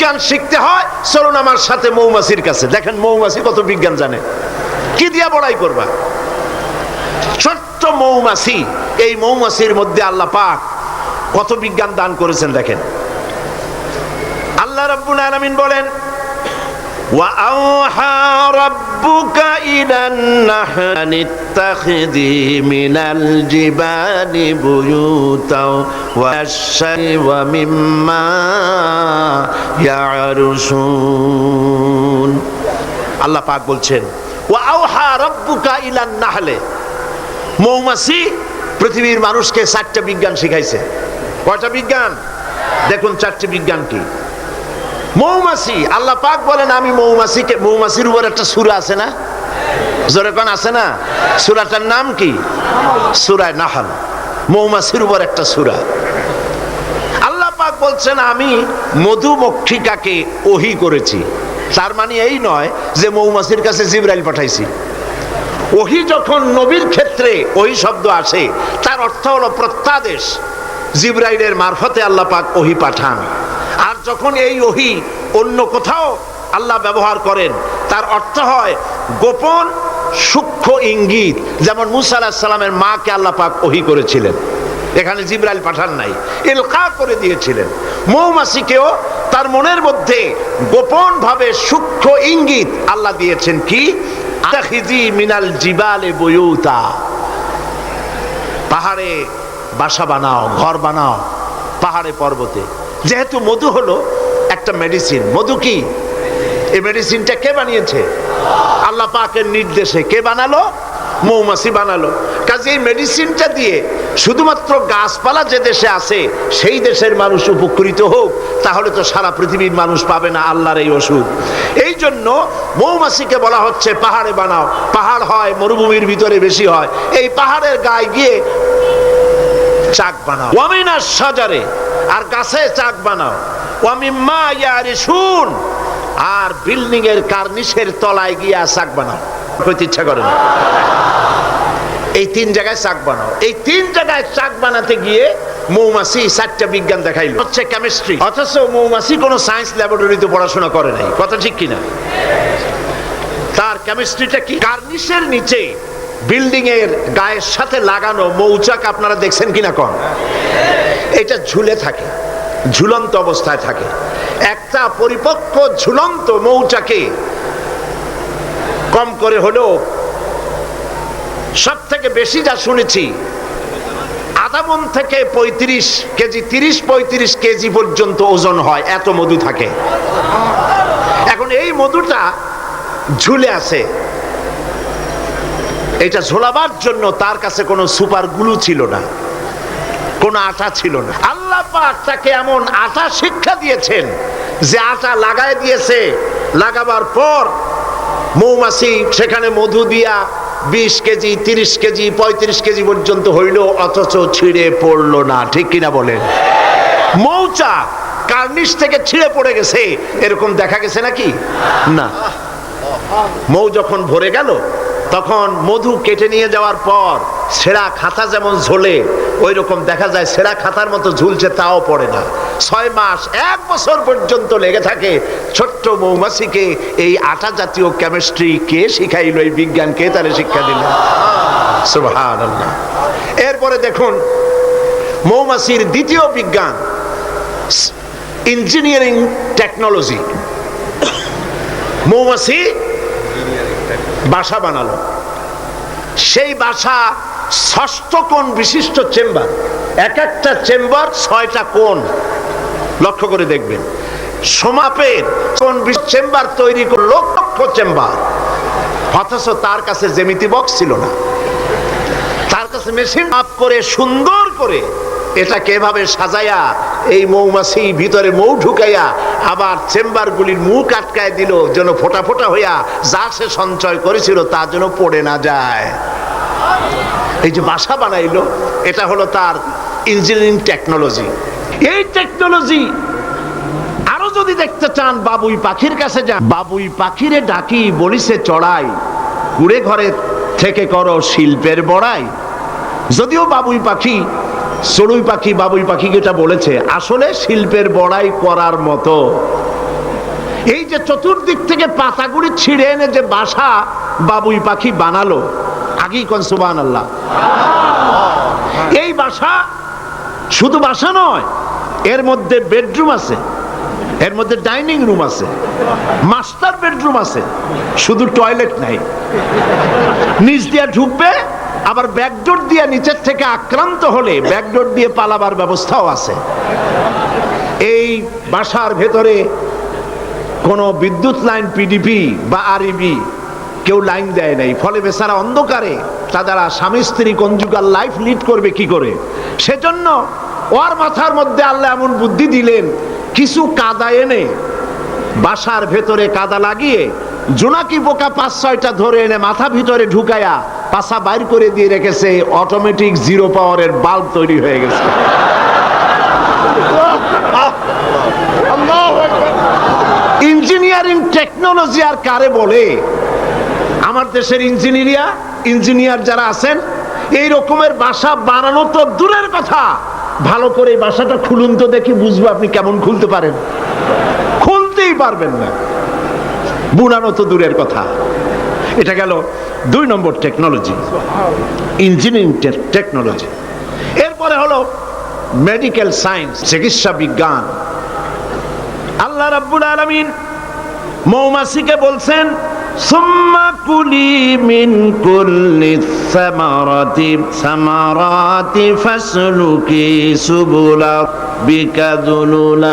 বিজ্ঞান শিখতে হয়, চলুন আমার সাথে মৌমাছির কাছে। দেখেন মৌমাছি কত বিজ্ঞান জানে। কি দিয়া বড়াই করবা? ছোট্ট মৌমাছি, এই মৌমাছির মধ্যে আল্লাহ পাক কত বিজ্ঞান দান করেছেন দেখেন। আল্লাহ রব্বুল আলমিন বলেন, ওয়া ربك إلى النحل أن اتخذي من الجبال بيوتا والشجر ومما يعرشون আল্লাহ পাক বলছেন ওয়াউহা রব্বুকা ইলান নাহলে মৌমাছি পৃথিবীর মানুষকে চারটা বিজ্ঞান শিখাইছে কয়টা বিজ্ঞান দেখুন চারটি বিজ্ঞান কি মৌমাছি, আল্লাহ পাক বলেন, আমি মৌমাছিকে, মৌমাছির উপর একটা সুরা আছে না? জোরে কোন, আছে না? সুরাটার নাম কি? সুরায় নাহাল। মৌমাছির উপর একটা সুরা। আল্লাহ পাক বলছেন, আমি মধুমক্ষিকাকে ওহি করেছি। তার মানে এই নয় যে মৌমাছির কাছে জিব্রাইল পাঠাইছি। ওহি যখন নবীর ক্ষেত্রে ওহি শব্দ আসে, তার অর্থ হলো প্রত্যাদেশ। জিব্রাইলের মারফতে আল্লাহ পাক ওহি পাঠান। যখন এই ওহি অন্য কোথাও আল্লাহ ব্যবহার করেন, তার অর্থ হয় গোপন সূক্ষ্ম ইঙ্গিত। যেমন মুসা আলাহিস সালামের মাকে আল্লাহ পাক ওহি করেছিলেন। এখানে জিব্রাইল পাঠান নাই, ইলকা করে দিয়েছিলেন। মৌমাছিকেও তার মনের মধ্যে গোপন ভাবে সূক্ষ্ম ইঙ্গিত আল্লাহ দিয়েছেন কি? মিনাল জিবালে বয়ুতা। পাহাড়ে বাসা বানাও, ঘর বানাও, পাহাড়ে পর্বতে। যেহেতু মধু হলো একটা মেডিসিন মধু কি? এই মেডিসিনটা কে বানিয়েছে? আল্লাহ পাকের নির্দেশে কে বানালো? মৌমাছি বানালো। কাজে এই মেডিসিনটা দিয়ে শুধুমাত্র গাছপালা যে দেশে আছে, সেই দেশের মানুষ উপকৃত হোক, তাহলে তো সারা পৃথিবীর মানুষ পাবে না আল্লাহর এই ওষুধ। এই জন্য মৌমাছিকে বলা হচ্ছে, পাহাড়ে বানাও। পাহাড় হয়, মরুভূমির ভিতরে বেশি হয়। এই পাহাড়ের গায়ে গিয়ে বানাও। ওয়ামিনা সাজারে, আর গাছে চাক বানাও। ইয়ারে শুন আর বিল্ডিং এর কার্নিশের তলায় গিয়া চাক বানাও। ইচ্ছা করে না। এই তিন জায়গায় চাক বানাও। এই তিন জায়গায় চাক বানাতে গিয়ে মৌমাছি চারটা বিজ্ঞান দেখাইলো। হচ্ছে কেমিস্ট্রি অথচ মৌমাছি কোনো সায়েন্স ল্যাবরেটরিতে পড়াশোনা করে নাই। কথা ঠিক কিনা? তার কেমিস্ট্রিটা কি? কার্নিশের নিচে বিল্ডিং এর গায়ের সাথে লাগানো মৌচাক আপনারা দেখছেন কিনা কন? এটা ঝুলে থাকে, ঝুলন্ত অবস্থায় থাকে। একটা পরিপক্ক ঝুলন্ত মৌচাকে কম করে হলেও সব থেকে বেশি যা শুনেছি, আধা মন থেকে পঁয়ত্রিশ কেজি, তিরিশ পঁয়ত্রিশ কেজি পর্যন্ত ওজন হয়, এত মধু থাকে। এখন এই মধুটা ঝুলে আছে। এটা ঝোলাবার জন্য তার কাছে কোনো সুপার গুলু ছিল না, কোনো আটা ছিল না। আল্লাহ পাক তাকে এমন আটা শিক্ষা দিয়েছেন যে আটা লাগায় দিয়েছে। লাগাবার পর মৌমাছি সেখানে মধু দিয়া বিশ কেজি, তিরিশ কেজি, পঁয়ত্রিশ কেজি পর্যন্ত হইল, অথচ ছিঁড়ে পড়ল না। ঠিক কিনা বলেন? মৌচা কার্নিশ থেকে ছিঁড়ে পড়ে গেছে। এরকম দেখা গেছে নাকি? না। মৌ যখন ভরে গেল তখন মধু কেটে নিয়ে যাওয়ার পর সেরা খাতা যেমন ঝোলে ওই রকম দেখা যায় সেরা খাতার মতো ঝুলছে, তাও পড়ে না। ছয় মাস, এক বছর পর্যন্ত লেগে থাকে। ছোট্ট মৌমাছিকে এই আটা জাতীয় কেমিস্ট্রি কে শিখাইল, এই বিজ্ঞান কে তারে শিক্ষা দিল? এরপরে দেখুন, মৌমাছির দ্বিতীয় বিজ্ঞান ইঞ্জিনিয়ারিং টেকনোলজি মৌমাছি বাসা বানালো। সেই বাসা ষষ্ঠ কোণ বিশিষ্ট চেম্বার। এক একটা চেম্বার ছয়টা কোণ। লক্ষ্য করে দেখবেন, সমাপের কোন চেম্বার তৈরি করল লক্ষ লক্ষ চেম্বার। অথচ তার কাছে জেমিতি বক্স ছিল না। তার কাছে মেশিন আপ করে, সুন্দর করে এটাকে এভাবে সাজাইয়া এই মৌমাছি ভিতরে মৌ ঢুকাইয়া আবার চেম্বারগুলির মুখ আটকায় দিল, যেন ফোটা ফোটা হইয়া যা সে সঞ্চয় করেছিল তা যেন পড়ে না যায়। এই যে বাসা বানাইলো, এটা হলো তার ইঞ্জিনিয়ারিং টেকনোলজি এই টেকনোলজি আরও যদি দেখতে চান, বাবুই পাখির কাছে যান। বাবুই পাখিরে ডাকি, বলিছে, চড়াই কুড়ে ঘরে থেকে করো শিল্পের বড়াই। যদিও বাবুই পাখি চড়ুই পাখি, বাবুই পাখি যেটা বলেছে, আসলে শিল্পের বড়াই করার মতো। এই যে চতুর্দিক থেকে পাতাগুলি ছিঁড়ে এনে যে বাসা বাবুই পাখি বানালো, আগেই কন সুবান আল্লাহ এই বাসা শুধু বাসা নয়, এর মধ্যে বেডরুম আছে, এর মধ্যে ডাইনিং রুম আছে, মাস্টার বেডরুম আছে, শুধু টয়লেট নাই। নিচ দিয়ে ঢুকবে আবার ব্যাকডোর দিয়ে নিচের থেকে আক্রান্ত হলে ব্যাকডোর দিয়ে পালাবার ব্যবস্থাও আছে। এই বাসার ভেতরে কোনো বিদ্যুৎ লাইন পিডিপি বা আরইবি কেউ লাইন দেয় নাই। ফলে বেচারা অন্ধকারে তারা স্বামী স্ত্রী কঞ্জুগাল লাইফ লিড করবে কি করে? সেজন্য ওর মাথার মধ্যে আল্লাহ এমন বুদ্ধি দিলেন, কিছু কাদা এনে বাসার ভেতরে কাদা লাগিয়ে জোনাকি পোকা পাঁচ ছয়টা ধরে এনে মাথা ভিতরে ঢুকায়া পাশা বাইর করে দিয়ে রেখেছে অটোমেটিক জিরো পাওয়ারের বাল্ব তৈরি হয়ে গেছে। ইঞ্জিনিয়ারিং টেকনোলজি আর কারে বলে? আমার দেশের ইঞ্জিনিয়ারিয়া ইঞ্জিনিয়ার যারা আছেন, এই রকমের বাসা বানানো তো দূরের কথা। ভালো করে বাসাটা খুলুন তো দেখি বুঝব আপনি কেমন খুলতে পারেন। খুলতেই পারবেন না। বুনানো তো দূরের কথা। এটা গেল দুই নম্বর টেকনোলজি ইঞ্জিনিয়ারিং টেকনোলজি এরপরে হলো মেডিকেল সায়েন্স চিকিৎসা বিজ্ঞান। আল্লাহ রাব্বুল আলামিন মৌমাছিকে বলছেন, সুম্মা কুলি মিন কুল্লি সামারাতি সামারাতি ফাসলুকি সুবুলা বিকাদুলুলাব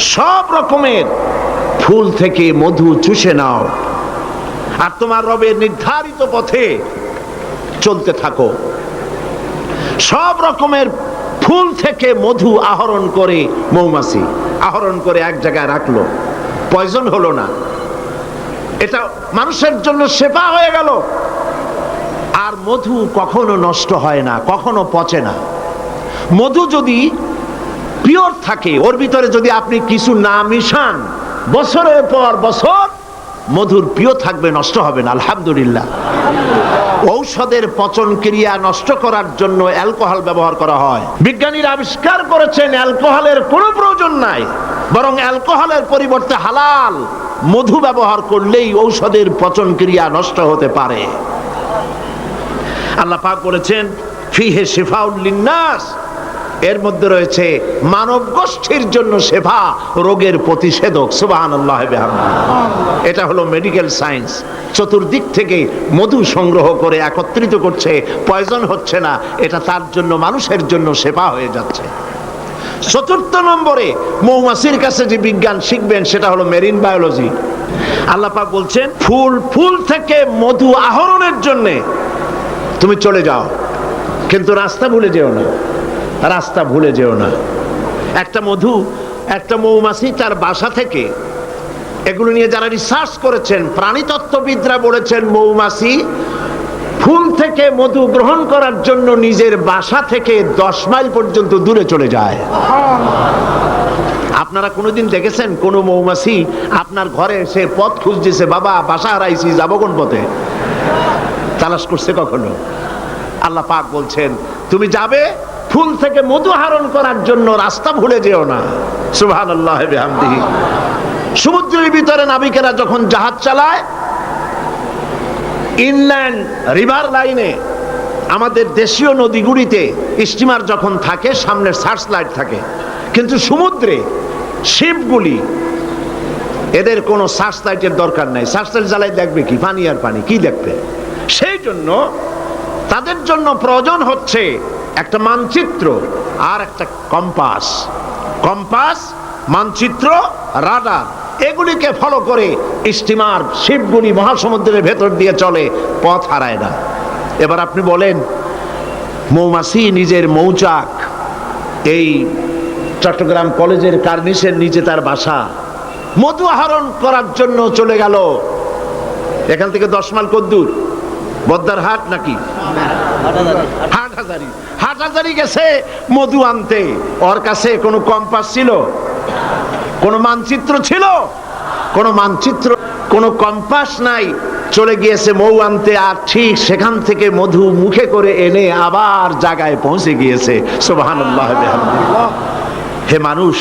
সব রকমের ফুল থেকে মধু চুষে নাও। আর তোমার রবের নির্ধারিত পথে চলতে থাকো। সব রকমের ফুল থেকে মধু আহরণ করে মৌমাছি, আহরণ করে এক জায়গায় রাখল। পয়জন হলো না। এটা মানুষের জন্য সেবা হয়ে গেল। আর মধু কখনো নষ্ট হয় না, কখনো পচে না। মধু যদি পিওর থাকে, ওর ভিতরে যদি আপনি কিছু না মিশান, বছরের পর বছর মধুর প্রিয় থাকবে, নষ্ট হবে না, আলহামদুলিল্লাহ। ঔষধের পচন ক্রিয়া নষ্ট করার জন্য অ্যালকোহল ব্যবহার করা হয়। বিজ্ঞানীরা আবিষ্কার করেছেন, অ্যালকোহলের কোনো প্রয়োজন নাই, বরং অ্যালকোহলের পরিবর্তে হালাল মধু ব্যবহার করলেই ঔষধের পচন ক্রিয়া নষ্ট হতে পারে। আল্লাহ পাক বলেছেন, ফিহে শেফাউল লিন্নাস এর মধ্যে রয়েছে মানব গোষ্ঠীর জন্য সেবা রোগের প্রতিষেধক সুবাহান আল্লাহ। এটা হলো মেডিকেল সায়েন্স চতুর্দিক থেকে মধু সংগ্রহ করে একত্রিত করছে পয়জন হচ্ছে না এটা তার জন্য মানুষের জন্য সেবা হয়ে যাচ্ছে। চতুর্থ নম্বরে মৌমাছির কাছে যে বিজ্ঞান শিখবেন সেটা হলো মেরিন বায়োলজি আল্লাহ পাক বলছেন ফুল ফুল থেকে মধু আহরণের জন্যে তুমি চলে যাও কিন্তু রাস্তা ভুলে যেও না। রাস্তা ভুলে যেও না। একটা মধু, একটা মৌমাছি তার বাসা থেকে, এগুলো নিয়ে যারা রিসার্চ করেছেন, প্রাণীতত্ত্ববিদরা বলেছেন মৌমাছি ফুল থেকে মধু গ্রহণ করার জন্য নিজের বাসা থেকে দশ মাইল পর্যন্ত দূরে চলে যায়। আপনারা কোনোদিন দেখেছেন কোন মৌমাছি আপনার ঘরে এসে পথ খুঁজতেছে, বাবা, বাসা হারাইছি, যাব কোন পথে? তালাশ করছে কখনো? আল্লাহ পাক বলছেন, তুমি যাবে ফুল থেকে মধু হারণ করার জন্য রাস্তা ভুলে যেও না। সুবহান আল্লাহ সমুদ্রের ভিতরে নাবিকেরা যখন জাহাজ চালায়, ইনল্যান্ড রিভার লাইনে আমাদের দেশীয় নদীগুলিতে স্টিমার যখন থাকে সামনে সার্চ লাইট থাকে। কিন্তু সমুদ্রে শিপগুলি, এদের কোনো সার্চ লাইটের দরকার নাই। সার্চ লাইট জ্বালাই দেখবে কি? পানি আর পানি, কি দেখবে? সেই জন্য তাদের জন্য প্রয়োজন হচ্ছে একটা মানচিত্র আর একটা কম্পাস। কম্পাস মানচিত্র রাডার এগুলিকে ফলো করে স্টিমার শিপগুলি মহাসমুদ্রের ভেতর দিয়ে চলে পথ হারায় না। এবার আপনি বলেন মৌমাছি নিজের মৌচাক এই চট্টগ্রাম কলেজের কার্নিসের নিচে তার বাসা মধু আহরণ করার জন্য চলে গেল। এখান থেকে দশ মাইল কদ্দুর বদ্দার হাট নাকি হাজারি হাট গেছে মধু আনতে। ওর কাছে কোনো কম্পাস ছিল? কোনো মানচিত্র ছিল? কোনো মানচিত্র, কোনো কম্পাস নাই। চলে গিয়েছে মৌ আনতে আর ঠিক সেখান থেকে মধু মুখে করে এনে আবার জায়গায় পৌঁছে গিয়েছে। হে মানুষ,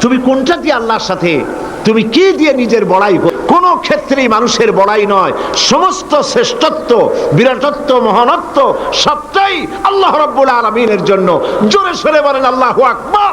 তুমি কোনটা দিয়ে আল্লাহর সাথে? তুমি কি দিয়ে নিজের বড়াই কর- কোনো ক্ষেত্রেই মানুষের বড়াই নয়। সমস্ত শ্রেষ্ঠত্ব, বিরাটত্ব, মহানত্ব সবটাই আল্লাহ রব্বুল আলমিনের জন্য। জোরে সরে বলেন আল্লাহ আকবার।